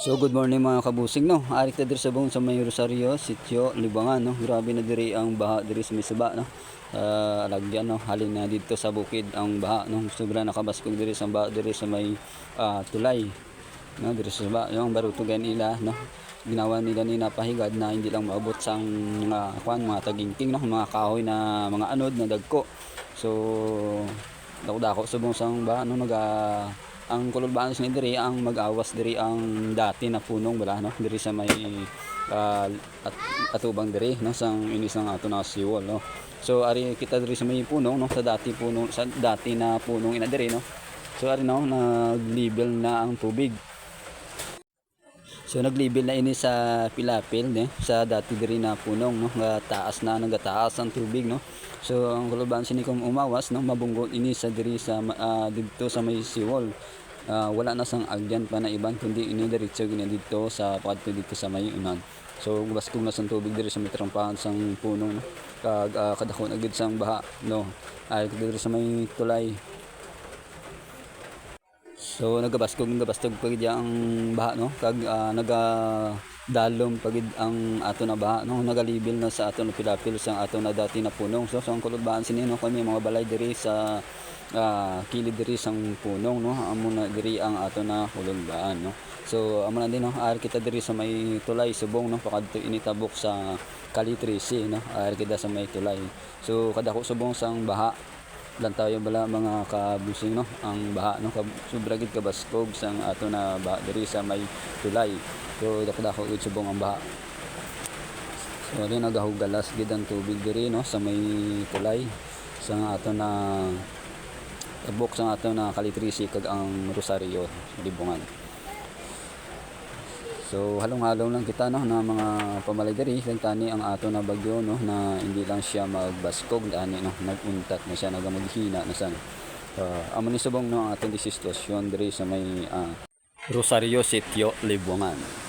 So good morning mga kabusing no. Ari ta diri sa buong sa may Rosario, Sitio, Libangan no. Grabe na diri ang baha diri sa may suba no. Uh, alagyan no. Halin na dito sa bukid ang baha no. Sobra nakabaskog diri sa baha diri sa may ah, tulay. No, diri sa suba yung barutugan nila no. Ginawa nila ni napahigad na hindi lang maabot sa mga kwan mga tagingking no, mga kahoy na mga anod na dagko. So dako-dako subong sang baha no naga ang kululbaan sa diri ang mag-awas diri ang dati na punong bala no? Diri sa may ah, at, atubang diri no? Sang inis ng ato na siwol no? So ari kita diri sa may punong no? Sa dati puno sa dati na punong ina diri no? So ari no? Nag-level na ang tubig So nag-level na ini sa Pilapil ne sa dati diri na punong no nga taas na nagataas ang tubig no. So ang kuluban sini kung umawas no mabunggot ini sa diri sa ah, dito sa may siwol. Ah, wala na sang agyan pa na iban kundi ini diretso gini dito sa padto dito sa may unan. So baskog na sang tubig diri sa may trampahan sang punong no. Kag uh, kadako na gid sang baha no. Ay diri sa may tulay So nagabaskog nagabaskog pagid ang baha no? Kag ah, naga dalom pagid ang ato na baha no? Nagalibil na sa ato na pilapil sa ato na dati na punong. So sa kulubaan sini no? Kami mga balay diri sa ah, kilid diri sang punong no? Amo na diri ang ato na kulubaan no? So amo na din no? Ar kita diri sa may tulay subong no? Pakadto initabok sa Kali 13 no? Ar kita sa may tulay. So kadako subong sang baha lang tayo bala mga kabusing no? Ang baha no? Kab sobra gid kabaskog sang ato na baha diri sa may tulay. So dako-dako gid subong ang baha. So rin nagahugalas gid ang tubig diri no? Sa may tulay. Sa ato na tabok sa ato na kalitrisi kag ang Rosario libungan So halong-halong lang kita no na mga pamalay diri lang ang ato na bagyo no na hindi lang siya magbaskog ani no naguntat na siya nagamaghina na san. Uh, amo ni subong no ang aton di sitwasyon diri sa may ah, Rosario Sitio Libuangan.